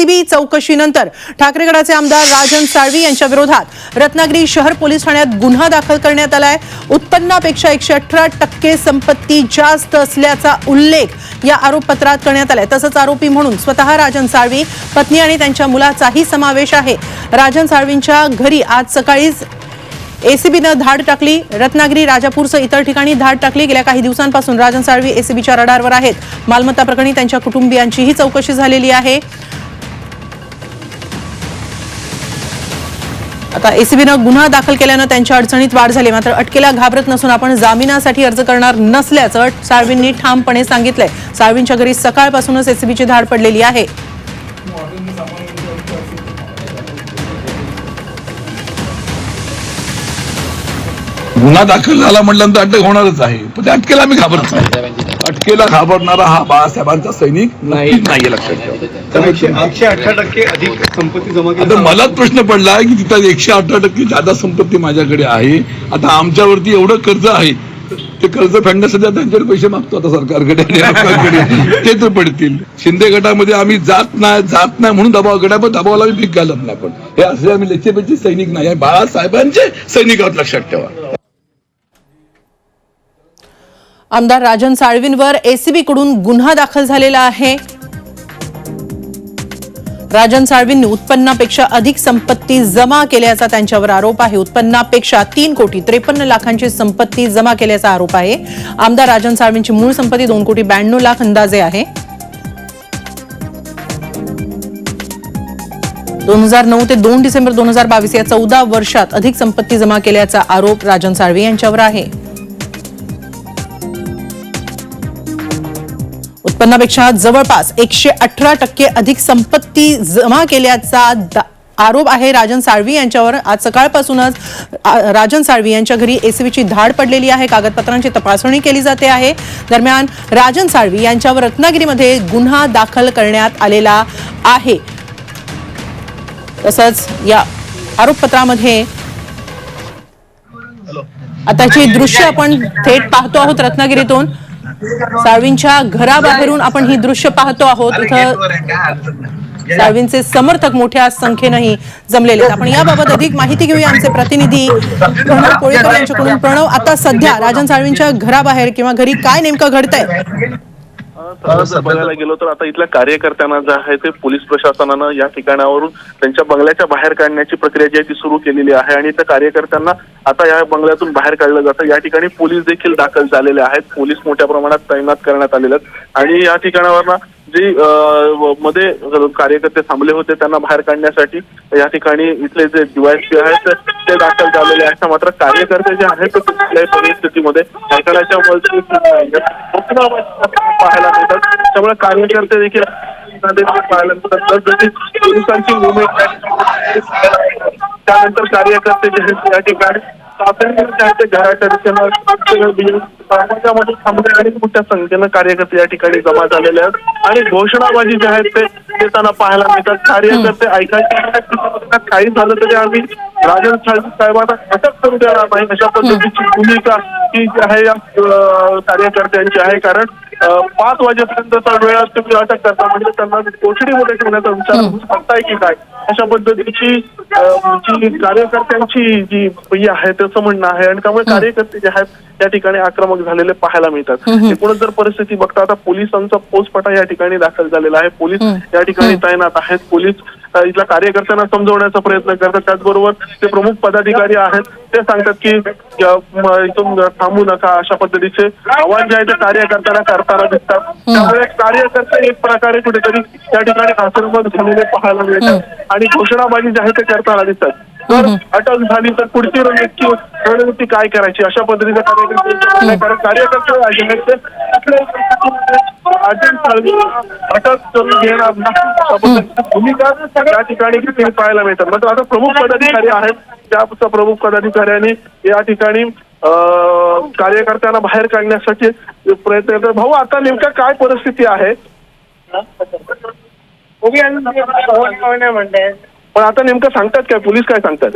ACB चौकशीनंतर ठाकरेगडाचे आमदार राजन साळवी यांच्या विरोधात रत्नागिरी शहर पोलीस ठाण्यात गुन्हा दाखल करण्यात आलाय. उत्पन्नापेक्षा एकशे अठरा टक्के संपत्ती जास्त असल्याचा उल्लेख या आरोपपत्रात करण्यात आलाय. तसंच आरोपी म्हणून स्वतः राजन साळवी पत्नी आणि त्यांच्या मुलाचाही समावेश आहे. राजन साळवींच्या घरी आज सकाळीच एसीबीनं धाड टाकली. रत्नागिरी राजापूरसह इतर ठिकाणी धाड टाकली. गेल्या काही दिवसांपासून राजन साळवी एसीबीच्या रडारवर आहेत. मालमत्ता प्रकरणी त्यांच्या कुटुंबियांचीही चौकशी झालेली आहे. आता एसीबीनं गुन्हा दाखल केल्यानं त्यांच्या अडचणीत वाढ झाली. मात्र अटकेला घाबरत नसून आपण जामिनासाठी अर्ज करणार नसल्याचं साळवींनी ठामपणे सांगितलंय. साळवींच्या घरी सकाळपासूनच एसीबीची धाड पडलेली आहे. गुन्हा दाखल झाला म्हटल्यानंतर अटक होणारच आहे. पण त्या अटकेला आम्ही घाबरत नाही. अटकेला घाबरणारा हा बाळासाहेबांचा सैनिक नाही. नाहीये लक्षात ठेवा. एकशे अठरा टक्के अधिक संपत्ती जमा केली आता मलाच प्रश्न पडला की तिथं एकशे अठरा टक्के जादा संपत्ती माझ्याकडे आहे. आता आमच्यावरती एवढं कर्ज आहे. ते कर्ज फेडण्यासाठी त्यांच्याकडे पैसे मागतो आता सरकारकडे ते तर पडतील. शिंदे गटामध्ये आम्ही जात नाही जात नाही म्हणून दबाव गटा पण दबावाला आम्ही भीक घालत नाही पण हे असे आम्ही लेचेपेचे सैनिक नाही आहे बाळासाहेबांचे सैनिक आहोत लक्षात ठेवा. आमदार राजन साळवींवर एसीबीकडून गुन्हा दाखल झालेला आहे. राजन साळवींनी उत्पन्नापेक्षा अधिक संपत्ती जमा केल्याचा त्यांच्यावर आरोप आहे. उत्पन्नापेक्षा तीन कोटी त्रेपन्न लाखांची संपत्ती जमा केल्याचा आरोप आहे. आमदार राजन साळवींची मूळ संपत्ती दोन कोटी ब्याण्णव लाख अंदाजे आहे. दोन हजार नऊ ते दोन डिसेंबर दोन हजार बावीस या चौदा वर्षात अधिक संपत्ती जमा केल्याचा आरोप राजन साळवी यांच्यावर आहे. उत्पन्नापेक्षा जवळपास एकशे अठरा टक्के अधिक संपत्ती जमा केल्याचा आरोप आहे राजन साळवी यांच्यावर. आज सकाळपासूनच राजन साळवी यांच्या घरी एसीबीची धाड पडलेली आहे. कागदपत्रांची तपासणी केली जाते आहे. दरम्यान राजन साळवी यांच्यावर रत्नागिरीमध्ये गुन्हा दाखल करण्यात आलेला आहे. तसंच या आरोपपत्रामध्ये आताची दृश्य आपण थेट पाहतो आहोत रत्नागिरीतून. साळवींच्या घराबाहेरून आपण ही दृश्य पाहतो आहोत. इथं साळवींचे समर्थक मोठ्या संख्येनंही जमलेले आपण याबाबत अधिक माहिती घेऊया आमचे प्रतिनिधी प्रणव कोळेकर यांच्याकडून. प्रणव आता सध्या राजन साळवींच्या घराबाहेर किंवा घरी काय नेमकं घडतंय? बघायला गेलो तर आता इथल्या कार्यकर्त्यांना जे आहे ते पोलीस प्रशासनानं या ठिकाणावरून त्यांच्या बंगल्याच्या बाहेर काढण्याची प्रक्रिया जी आहे ती सुरू केलेली आहे आणि त्या कार्यकर्त्यांना आता या बंगल्यातून बाहेर काढलं जातं. या ठिकाणी पोलीस देखील दाखल झालेले आहेत. पोलीस मोठ्या प्रमाणात तैनात करण्यात आलेले आहेत. आणि या ठिकाणावर जी मध्ये कार्यकर्ते थांबले होते त्यांना बाहेर काढण्यासाठी. या ठिकाणी इथले जे डीवायसी आहेत ते- दाखल झालेले आहेत. मात्र कार्यकर्ते जे आहेत ते कुठल्याही परिस्थितीमध्ये ऐकण्याच्या पाहायला मिळतात. त्यामुळे कार्यकर्ते देखील पाहायला मिळतात जसजशी पोलिसांची मुवमेंट त्यानंतर कार्यकर्ते जे आहेत या ठिकाणी समाजामध्ये थांबले आणि मोठ्या संख्येनं कार्यकर्ते या ठिकाणी जमा झालेले आहेत. आणि घोषणाबाजी जे आहेत ते देताना पाहायला मिळतात. कार्यकर्ते ऐकायचे काही झालं तरी आम्ही राजन साहेब साहेबांना अटक करू देणार नाही अशा पद्धतीची भूमिका ही जी आहे या कार्यकर्त्यांची आहे. कारण पाच वाजेपर्यंतचा वेळात तुम्ही अटक करता. म्हणजे त्यांना कोठडीमध्ये ठेवण्याचा विचार होऊ शकताय की काय? अशा पद्धतीची जी कार्यकर्त्यांची जी ही आहे त्याचं म्हणणं आहे. आणि त्यामुळे कार्यकर्ते जे आहेत त्या ठिकाणी आक्रमक झालेले पाहायला मिळतात. एकूणच जर परिस्थिती बघता आता पोलिसांचा पोचपटा या ठिकाणी दाखल झालेला आहे. पोलीस या ठिकाणी तैनात आहेत. पोलीस इथल्या कार्यकर्त्यांना समजवण्याचा प्रयत्न करतात. त्याचबरोबर ते प्रमुख पदाधिकारी आहेत. ते सांगतात की इथून थांबू नका. अशा पद्धतीचे आवाज जे आहे ते कार्यकर्त्यांना करताना दिसतात. त्यामुळे कार्यकर्ते एक प्रकारे कुठेतरी त्या ठिकाणी आक्रमक झालेले पाहायला मिळतात. आणि घोषणाबाजी जी आहे ते करताना दिसतात. जर अटक झाली तर पुढची रणनीती रणनीती काय करायची? अशा पद्धतीचा कार्यकर्ते कारण कार्यकर्ते ते कुठल्याही अटक करून घेणार भूमिका या ठिकाणी किती पाहायला मिळतात. मात्र आता प्रमुख पदाधिकारी आहेत. त्या प्रमुख पदाधिकाऱ्यांनी या ठिकाणी अं, कार्यकर्त्यांना बाहेर काढण्यासाठी प्रयत्न करतात. भाऊ आता नेमका काय परिस्थिती आहे? पण आता नेमकं सांगतात काय? पोलीस काय सांगतात?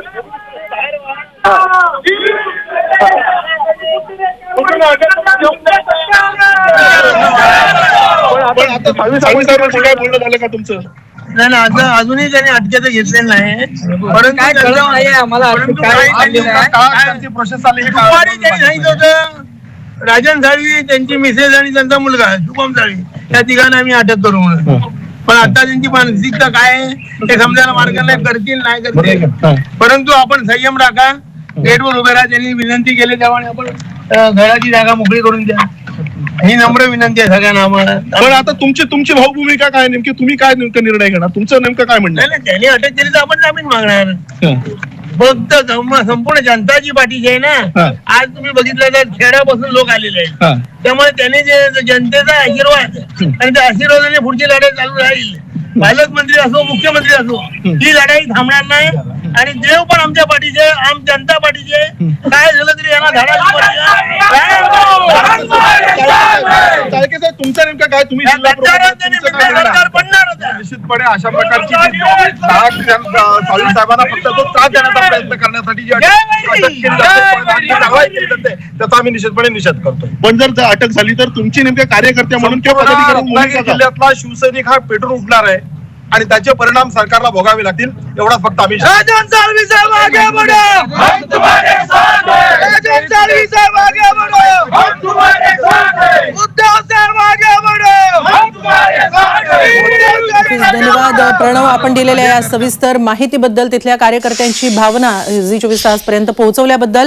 पण आता सहावी साहेबांशी काय बोलणं झालं का तुमचं? नाही नाही, आता अजूनही त्यांनी अटकेचं घेतलेलं नाही. परंतु काय कळलं नाहीये आम्हाला परंतु काही त्यांनी- आहे? काय त्यांची प्रोसेस चालली हे दुपारी त्यांनी सांगितलं होतं राजन साळवी त्यांची मिसेस आणि त्यांचा मुलगा शुभम साळवी. या तिघांना आम्ही अटक करू म्हणून. पण आता त्यांची मानसिकता काय आहे हे समजायला मार्ग नाही करतील नाही करतील. परंतु आपण संयम राखा गेटवर उभे राहा त्यांनी विनंती केली त्यामुळे आपण घराची जागा मोकळी करून द्या. ही नम्र विनंती आहे सगळ्यांना आम्हाला. पण आता तुमची तुमची भाऊ भूमिका काय नेमकी? तुम्ही काय नेमकं निर्णय घेणार? तुमचं नेमकं काय म्हणणं नाही नाही, त्यांनी अटक केली तर आपण जामीन मागणार? फक्त संपूर्ण जनताची पाठीची आहे हा. ना आज तुम्ही बघितलं तर खेड्यापासून लोक आलेले हा. आहेत त्यामुळे त्यांनी जे जे जनतेचा आशीर्वाद आणि त्या आशीर्वादाने पुढची लढाई चालू राहील. पालकमंत्री असो मुख्यमंत्री असो ही लढाई थांबणार नाही. आणि देव पण आमच्या पाठीचे आम जनता पाठीचे. काय झालं तरी यांना धडा साहेब तुमचं नेमकं काय? तुम्ही जिल्हा प्रमुख आहात, तुमचं काय म्हणणं आहे? सरकार पडणार होतं. निश्चितपणे अशा प्रकारची जी साळवी साहेबांना फक्त तो त्रास देण्याचा प्रयत्न करण्यासाठी जी अटक अटक केली जाते, पळवाट जी कारवाई केली जाते त्याचा आम्ही निश्चितपणे निषेध करतोय. पण जर त्या अटक झाली तर तुमची नेमक्या कार्यकर्त्या म्हणून किंवा पदाधिकारी म्हणून रत्नागिरी? जिल्ह्यातला शिवसैनिक हा पेटून उठणार आहे. आणि त्याचे परिणाम सरकारला भोगावे लागतील एवढाच फक्त आम्ही धन्यवाद प्रणव. आपण दिलेल्या या सविस्तर माहितीबद्दल तिथल्या कार्यकर्त्यांची भावना झी चोवीस तासपर्यंत पोहोचवल्याबद्दल